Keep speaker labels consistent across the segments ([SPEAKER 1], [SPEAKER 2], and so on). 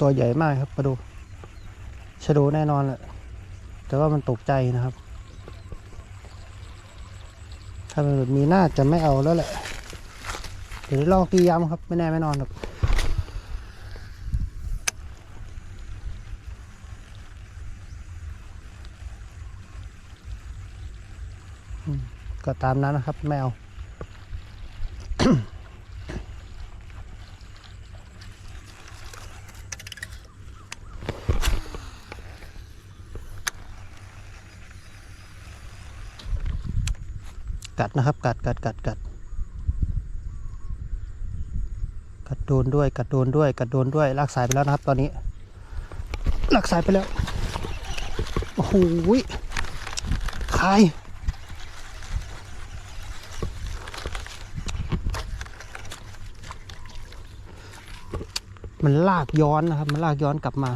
[SPEAKER 1] ตัวใหญ่มากครับมาดูชะโดแน่นอนแหละแต่ว่ามันตกใจนะครับ ถ้าเป็นแบบนี้น่าจะไม่เอาแล้วแหละเดี๋ยวลองตีย้ำครับ ไม่แน่ไม่นอนหรอกก็ตามนั้นนะครับ ไม่เอา กัดนะครับ กัดกัดกัดกัดกัดโดนด้วย กัดโดนด้วย กัดโดนด้วย ลากสายไปแล้วนะครับ ตอนนี้ ลากสายไปแล้ว โอ้โหคายมันลากย้อนนะครับ มันลากย้อนกลับมา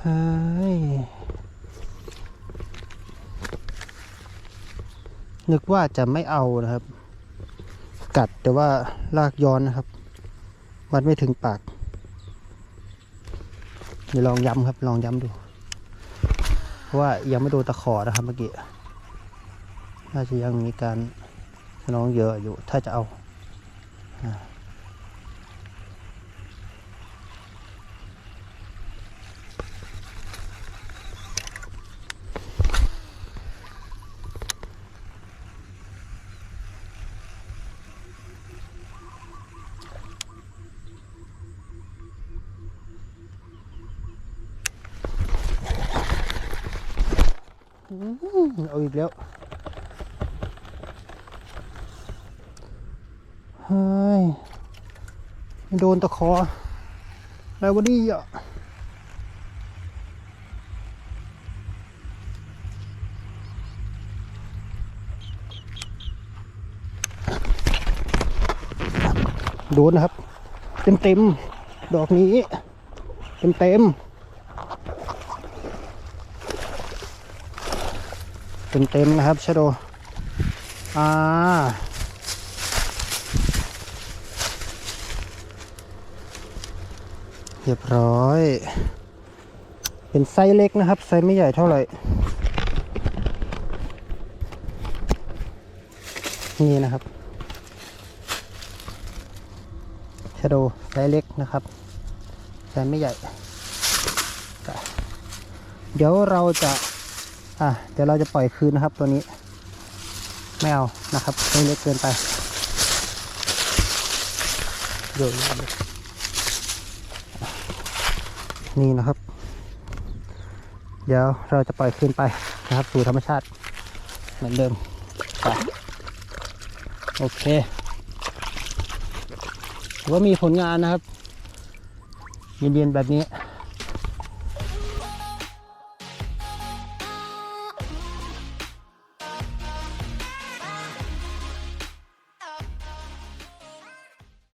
[SPEAKER 1] เฮ้ย นึกว่าจะไม่เอานะครับ กัดแต่ว่าลากย้อนนะครับมันไม่ถึงปากเดี๋ยวลองย้ำครับ ลองย้ำดู เพราะว่ายังไม่โดนตะขอนะครับเมื่อกี้ น่าจะยังมีการน้องเยอะอยู่ ถ้าจะเอาอ่า เอาอีกแล้วเฮ้ยโดนตะขออะไรวะนี่อะโดนนะครับ เต็มเต็มดอกนี้ เต็มเต็ม เต็มๆนะครับชโดอ่าเรียบร้อย เป็นไซส์เล็กนะครับ ไซส์ไม่ใหญ่เท่าไหร่ นี่นะครับชโดไซส์เล็กนะครับ ไซส์ไม่ใหญ่ เดี๋ยวเราจะ อะเดี๋ยวเราจะปล่อยคืนนะครับตัวนี้ ไม่เอานะครับไซส์เล็กเกินไปโยนเลยนี่นะครับ เดี๋ยวเราจะปล่อยคืนไปนะครับสู่ธรรมชาติเหมือนเดิมไปโอเคว่ามีผลงานนะครับ เย็นๆแบบนี้